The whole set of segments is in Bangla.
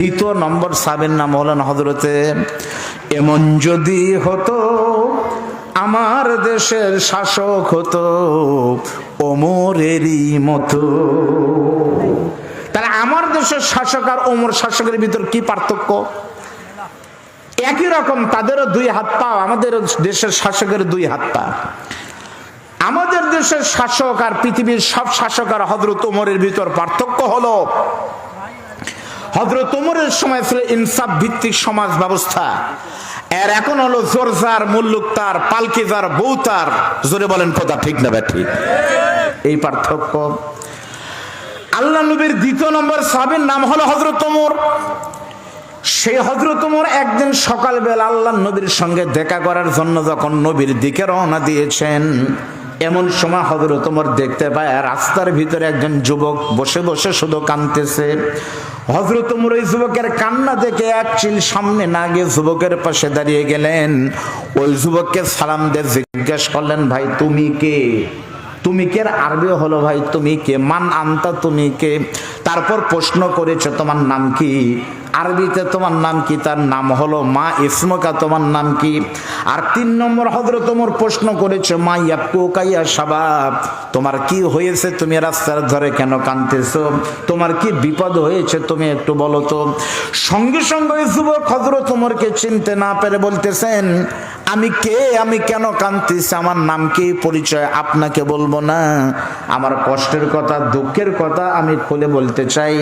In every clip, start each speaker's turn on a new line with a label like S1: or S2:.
S1: দ্বিতীয় নম্বর সাবের নাম হলেন হজরতে এমন যদি হতো, আমার দেশের শাসক হতো, ওমরেরই মতো। তাহলে আমার দেশের শাসক আর ওমর শাসকের ভিতর কি পার্থক্য? একই রকম তাদেরও দুই হাত পা, আমাদের দেশের শাসকের দুই হাত পা। আমাদের দেশের শাসক আর পৃথিবীর সব শাসক আর হজরত ওমরের ভিতর পার্থক্য হলো হজরত ওমরের সময় ছিল ইনসাফ ভিত্তিক সমাজ ব্যবস্থা। এর এখন হলো জোরজার মুল্লুকতার পালকিজার বৌতার জোরে বলেন, কথা ঠিক না ঠিক এই পার্থক্য। আল্লাহ নবীর দ্বিতীয় নম্বর সাহাবীর নাম হলো হজরত ওমর সেই হজরত ওমর একদিন সকালবেলা আল্লাহ নবীর সঙ্গে দেখা করার জন্য যখন নবীর দিকে রওনা দিয়েছেন এমন সময় হজরত ওমর দেখতে পায়, রাস্তার ভিতরে একজন যুবক বসে বসে শুধু কাঁদতেছে। হজরত ওমর ওই যুবকের কান্না দেখে এক চিল সামনে না গিয়ে যুবকের পাশে দাঁড়িয়ে গেলেন। ওই যুবককে সালাম দিয়ে জিজ্ঞেস করলেন, ভাই, তুমি কে? তুমি কে? আরবি হলো, ভাই, তুমি কে? মান আনতা তুমি কে? তারপর প্রশ্ন করেছে, তোমার নাম কি? আরবিতে তোমার নাম কি? তার নাম হলো মা ইসমকা, তোমার নাম কি? আর তিন নম্বর হজরত তোমার প্রশ্ন করেছে, মা ইয়াপকু কাইয়া সাবাব তোমার কি হয়েছে? তুমি রাস্তার ধরে কেন কাঁদতেছো? তোমার কি বিপদ হয়েছে? তুমি একটু বলো তো। সঙ্গে সঙ্গে যুবক হজরত তোমারকে চিনতে না পেরে বলতেছেন, আমি কে? আমি কেন কাঁদতেছি? আমার নাম কি? পরিচয় আপনাকে বলব না। আমার কষ্টের কথা, দুঃখের কথা আমি খুলে বলতে চাই।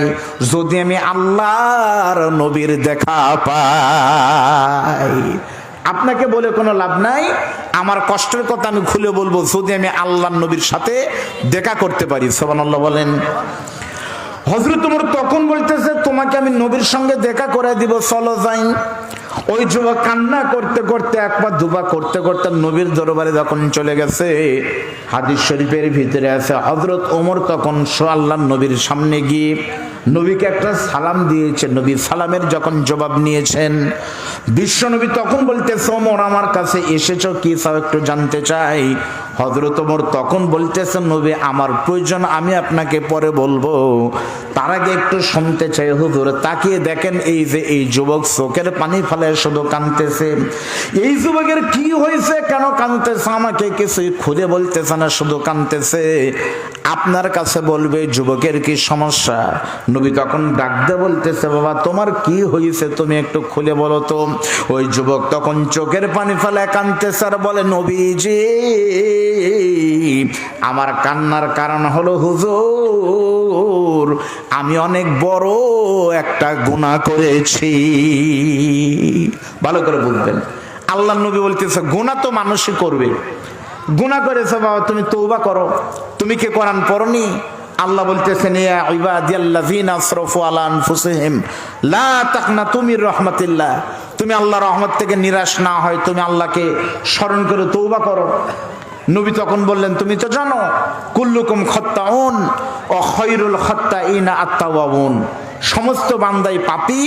S1: যদি আমি আল্লাহর নবীর দেখা পাই। আপনাকে বলে কোনো লাভ নাই। আমার কষ্টের কথা আমি খুলে বলব, যদি আমি আল্লাহ নবীর সাথে দেখা করতে পারি। সোবান বলেন। হজরত উমর তখন বলতেছে, তোমাকে আমি নবীর সঙ্গে দেখা করে দিব, চলো যাই। ওই যুবক কান্না করতে করতে একবার দুবা করতে করতে নবীর দরবারে যখন চলে গেছে, হাদিস শরীফের ভিতরে আছে হজরত ওমর তখন আল্লাহ নবীর সামনে গিয়ে নবীকে একটা সালাম দিয়েছে। নবী সালামের যখন জবাব নিয়েছেন বিশ্ব নবী তখন বলতেছে, ওমর, আমার কাছে এসেছ কি তাও একটু জানতে চাই? হজরত ওমর তখন বলতেছেন নবী, আমার প্রয়োজন, আমি আপনাকে পরে বলব। তার আগে একটু শুনতে চাই, হুজুর, তাকিয়ে দেখেন এই যে এই যুবক চোখের পানি ফেলে শুধু কাঁদতেছে। এই যুবকের কি হয়েছে? কেন কাঁদতেছে? আমাকে কিছুই খুঁজে বলতেছে না, শুধু কাঁদতেছে। আপনার কাছে বলবে, যুবকের কি সমস্যা? নবী তখন ডাকতে বলতেছে, বাবা, তোমার কি হয়েছে? তুমি একটু খুলে বলো তো। ওই যুবক তখন চোখের পানি ফেলে কাঁদতেছে আর বলে, নবীজি, আমার কান্নার কারণ হলো হুজুর, আমি অনেক বড় একটা গুণা করেছি। ভালো করে বুঝবেন। আল্লাহ নবী বলতেছে গুণা তো মানুষই করবে। গুণা করেছে বাবা, তুমি তৌবা করো। তুমি কে কোরআন পড়নি? আল্লাহ বলতেছেন, ইয়া ইবাদিয়াল্লাযিনা আসরাফু আলা আনফুসিহিম, লা তাকনাতু মির রাহমাতিল্লাহ। তুমি আল্লাহর রহমত থেকে নিরাশ না হয়, তুমি আল্লাহকে স্মরণ করে তৌবা করো। নবী তখন বললেন, তুমি তো জানো, কুল্লুকুম খত্তাউন ও খৈরুল খত্তা ইনা আত্মাউন সমস্ত বান্দাই পাপি,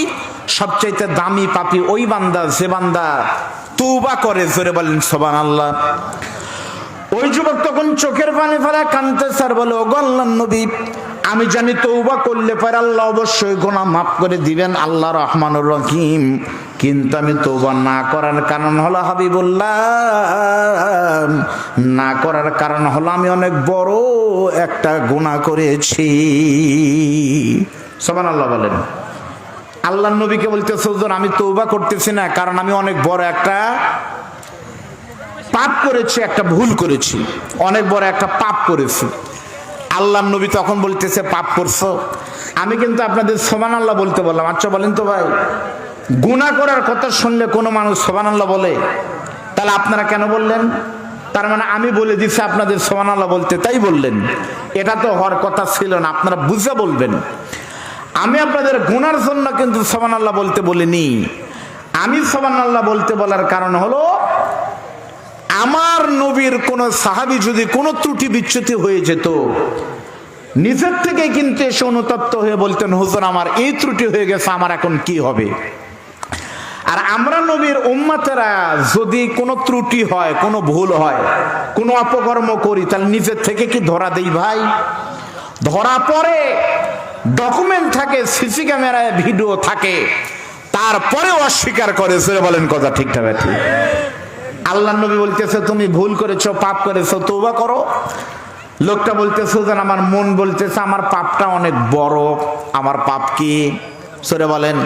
S1: সবচাইতে দামি পাপি ওই বান্দা, যে বান্দা তৌবা করে। জোরে বলেন সোবান আল্লাহ ওই যুবক তখন চোখের পানি ফেলা কানতে স্যার বলে ও গল্লাম নবী, আমি জানি তৌবা করলে পরে আল্লাহ অবশ্যই গোনা মাফ করে দিবেন, আল্লাহ রহমানুর রহিম। কিন্তু আমি তৌবা না করার কারণ হলো হাবিবুল্লাহ। না করার কারণ হলো আমি অনেক বড় একটা গুণা করেছি। সবান আল্লাহ বলেন। আল্লাহ নবীকে বলতে হুজুর, আমি তৌবা করতেছি না কারণ আমি অনেক বড় একটা পাপ করেছি, একটা ভুল করেছি। অনেক বড় একটা পাপ করেছি। আল্লাহ নবী তখন বলতেছে, পাপ করছ? আমি কিন্তু আপনাদের সমান আল্লাহ বলতে বললাম। আচ্ছা বলেন তো ভাই। গুণা করার কথা শুনলে কোনো মানুষ সোমান আল্লাহ বলে? তাহলে আপনারা কেন বললেন? তার মানে আমি বলে দিচ্ছি আপনাদের সোমান আল্লাহ বলতে, তাই বললেন। এটা তো হওয়ার কথা ছিল না, আপনারা বুঝে বলবেন। আমি আপনাদের গুনার জন্য কিন্তু সোমান আল্লাহ বলতে বলিনি। আমি সোমান আল্লাহ বলতে বলার কারণ হলো, আমার নবীর কোন সাহাবি যদি কোনো ত্রুটি বিচ্যুতি হয়ে যেত, নিজের থেকে কিন্তু এসে অনুতপ্ত হয়ে বলতেন, হুজুর, আমার এই ত্রুটি হয়ে গেছে, আমার এখন কি হবে? আর আমরা নবীর উম্মাতেরা যদি কোনো ত্রুটি হয়, কোনো ভুল হয়, কোনো অপকর্ম করি, তাহলে নিজের থেকে কি ধরা দেই ভাই? ধরা পড়ে ডকুমেন্ট থাকে, সিসি ক্যামেরায় ভিডিও থাকে তারপরে অস্বীকার করে সরে বলেন কথা ঠিকঠাক ঠিক। আল্লাহ নবী বলতেছে, তুমি ভুল করেছ, পাপ করেছ তৌবা করো। লোকটা বলতেছে যেন আমার মন বলতেছে, আমার পাপটা অনেক বড়, আমার পাপ কি? সরে বলেন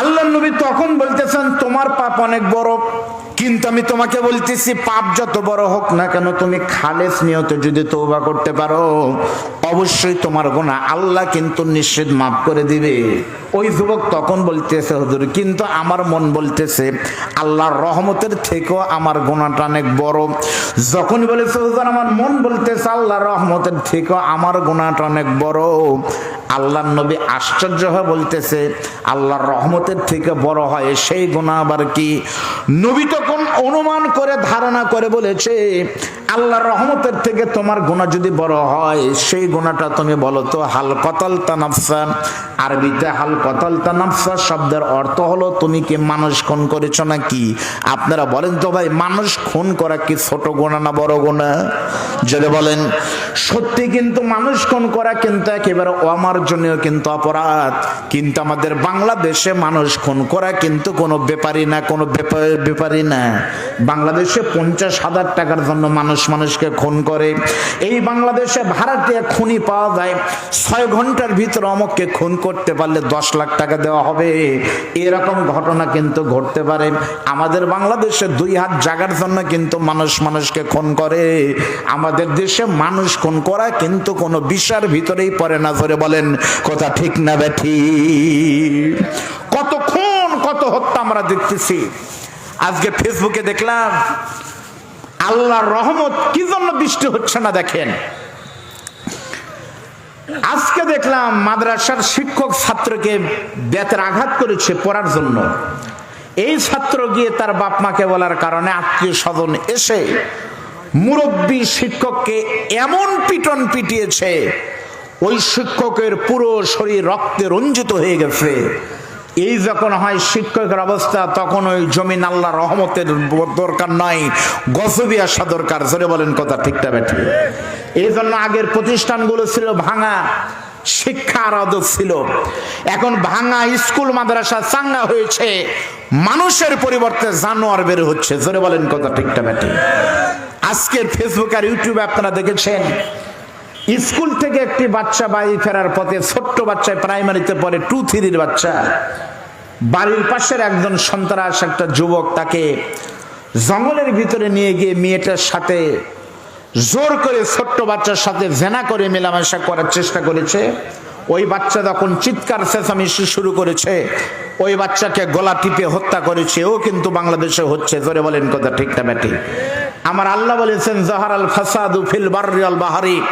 S1: আল্লাহ নবী তখন বলতেছেন তোমার পাপ অনেক বড়। কিন্তু আমি তোমাকে বলতেছি, পাপ যত বড় হোক না কেন, তুমি খালেস নিয়ত যদি তৌবা করতে পারো, অবশ্যই তোমার গোনা আল্লাহ কিন্তু নিশ্চিত মাফ করে দিবে। ওই যুবক তখন বলতেছে, হুজুর, কিন্তু আমার মন বলতেছে, আল্লাহর রহমতের থেকেও আমার গোনাটা অনেক বড়। যখন বলেছে, হুজুর, আমার মন বলতেছে, আল্লাহর রহমতের থেকেও আমার গোনাটা অনেক বড়। আল্লাহর নবী আশ্চর্য হয়ে বলতেছে, আল্লাহর রহমতের থেকে বড় হয় সেই গোনা আবার কি? নবী তখন অনুমান করে, ধারণা করে বলেছে, আল্লাহর রহমতের থেকে তোমার গুণা যদি বড় হয়, সেই গুণাটা তুমি বলো তো, হাল কতল তানাফসা আরবিতে হাল কতল তানাফসা শব্দের অর্থ হলো, তুমি কি মানুষ খুন করেছ নাকি? আপনারা বলেন তো ভাই, মানুষ খুন করা কি ছোট গোনা না বড় গোনা যদি বলেন, সত্যি কিন্তু মানুষ খুন করা কিন্তু একেবারে অমার্জনীয় কিন্তু অপরাধ। কিন্তু আমাদের বাংলাদেশে মানুষ খুন করা কিন্তু কোনো ব্যাপারই না, কোনো ব্যাপার- ব্যাপারই না বাংলাদেশে পঞ্চাশ হাজার টাকার জন্য মানুষ মানুষকে খুন করে। এই বাংলাদেশে ভাড়াটিয়া খুনি পাওয়া যায়। ছয় ঘণ্টার ভিতরে অমককে খুন করতে পারলে দশ লাখ টাকা দেওয়া হবে। এরকম ঘটনা কিন্তু ঘটতে পারে। আমাদের বাংলাদেশে দুই হাত জাগার জন্য কিন্তু মানুষ মানুষকে খুন করে। আমাদের দেশে মানুষ খুন করা কিন্তু কোনো বিষয়ের ভিতরেই পড়ে না ধরে বলেন। কথা ঠিক না ব্যাঠি কত খুন, কত হত্যা আমরা দেখতেছি। আজকে ফেসবুকে দেখলাম, আল্লাহর রহমত কি জন্য বৃষ্টি হচ্ছে না দেখেন? আজকে দেখলাম মাদ্রাসার শিক্ষক ছাত্রকে বেতের আঘাত করেছে পড়ার জন্য। এই ছাত্র গিয়ে তার বাপ মাকে বলার কারণে আত্মীয় স্বজন এসে মুরব্বী শিক্ষককে এমন পিটন পিটিয়েছে, ওই শিক্ষকের পুরো শরীর রক্তে রঞ্জিত হয়ে গেছে। এই যখন হয় শিক্ষকের অবস্থা, তখন ওই জমিন আল্লাহ রহমতের দরকার নয় গসবি আসা দরকার। জোরে বলেন কথা ঠিকটা বেঠে এই জন্য আগের প্রতিষ্ঠানগুলো ছিল ভাঙা, শিক্ষার আরদ ছিল। এখন ভাঙা স্কুল, মাদ্রাসা চাঙ্গা হয়েছে, মানুষের পরিবর্তে জানোয়ার বের হচ্ছে। জোরে বলেন কথা ঠিকটা বেঠে আজকের ফেসবুক আর ইউটিউবে আপনারা দেখেছেন স্কুল থেকে একটি বাচ্চা বাড়ি ফেরার পথে ছোট্ট বাচ্চায় প্রাইমারিতে পড়ে টু থ্রির বাচ্চা। বাড়ির পাশের একজন সন্ত্রাস একটা যুবক তাকে জঙ্গলের ভিতরে নিয়ে গিয়ে মেয়েটার সাথে জোর করে ছোট্ট বাচ্চার সাথে জেনা করে মেলামেশা করার চেষ্টা করেছে। ওই বাচ্চা তখন চিৎকার চেঁচামেচি শুরু করেছে। ওই বাচ্চাকে গলা টিপে হত্যা করেছে। ও কিন্তু বাংলাদেশে হচ্ছে। জোরে বলেন কথা ঠিকটা ব্যাটি? আমার আল্লাহ বলেছেন জহার আল ফাসাদু ফিল আল বাহারি,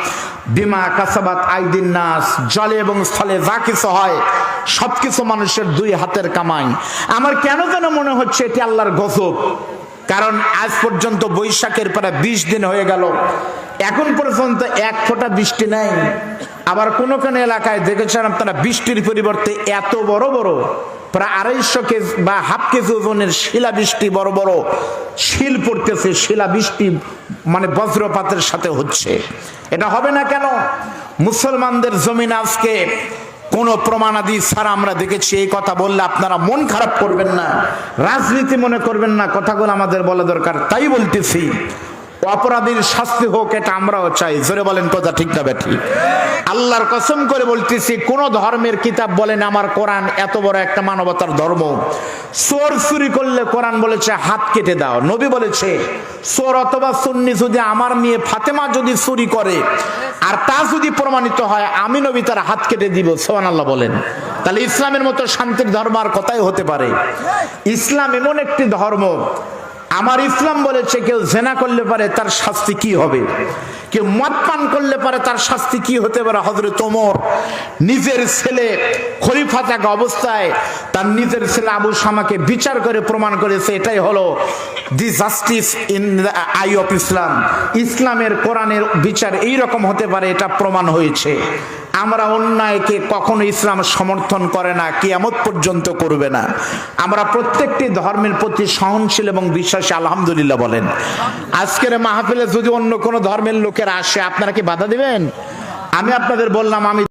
S1: বিমা কাসাবাত আইদিন নাস। জলে এবং স্থলে যা কিছু হয়, সবকিছু মানুষের দুই হাতের কামাই। আমার কেন যেন মনে হচ্ছে এটি আল্লাহর গজব? কারণ আজ পর্যন্ত বৈশাখের প্রায় বিশ দিন হয়ে গেল। এখন পর্যন্ত এক ফোঁটা বৃষ্টি নাই। আবার কোনো কোনো এলাকায় দেখেছেন আপনারা বৃষ্টির পরিবর্তে এত বড় বড় প্রায় আড়াইশো কেজি বা হাফ কেজি ওজনের শিলা বৃষ্টি বড় বড় শিল পড়তেছে শিলা বৃষ্টি মানে বজ্রপাতের সাথে হচ্ছে। এটা হবে না কেন? মুসলমানদের জমিন আজকে কোনো প্রমাণাদি ছাড়া আমরা দেখেছি, এই কথা বললে আপনারা মন খারাপ করবেন না, রাজনীতি মনে করবেন না, কথাগুলো আমাদের বলা দরকার। তাই বলতেছি অপরাধীর শাস্তি হোক, এটা আমরাও চাই। জোরে বলেন, কথা ঠিক না বেঠি আল্লাহর কসম করে বলতেছি, কোন ধর্মের কিতাব বলেন, আমার কোরআন এত বড় একটা মানবতার ধর্ম। চোর চুরি করলে কোরআন বলেছে, হাত কেটে দাও। নবী বলেছে, চোর অথবা সুন্নি যদি আমার মেয়ে ফাতেমা যদি চুরি করে, আর তা যদি প্রমাণিত হয়, আমি নবী তার হাত কেটে দিব। সোহান আল্লাহ বলেন। তাহলে ইসলামের মতো শান্তির ধর্ম আর কথাই হতে পারে? ইসলাম এমন একটি ধর্ম আমার ইসলাম বলেছে, কেউ জেনা করলে পারে তার শাস্তি কি হবে? কেউ মদ পান করলে পারে তার শাস্তি কি হতে পারে? হজরত তোমর নিজের ছেলে খলিফা থাকা অবস্থায় তার নিজের ছেলে আবু শামাকে বিচার করে প্রমাণ করেছে, এটাই হলো the justice in eye of Islam. ইসলামের কোরআনের বিচার এই রকম হতে পারে, এটা প্রমাণ হয়েছে। আমরা অন্যায়কে কখনো ইসলাম সমর্থন করে না, কিয়ামত পর্যন্ত করবে না। আমরা প্রত্যেকটি ধর্মের প্রতি সহনশীল এবং বিশ্বাসী, আলহামদুলিল্লাহ বলেন। আজকের মাহফিলে যদি অন্য কোনো ধর্মের লোকেরা আসে, আপনারা কি বাধা দেবেন? আমি আপনাদের বললাম, আমি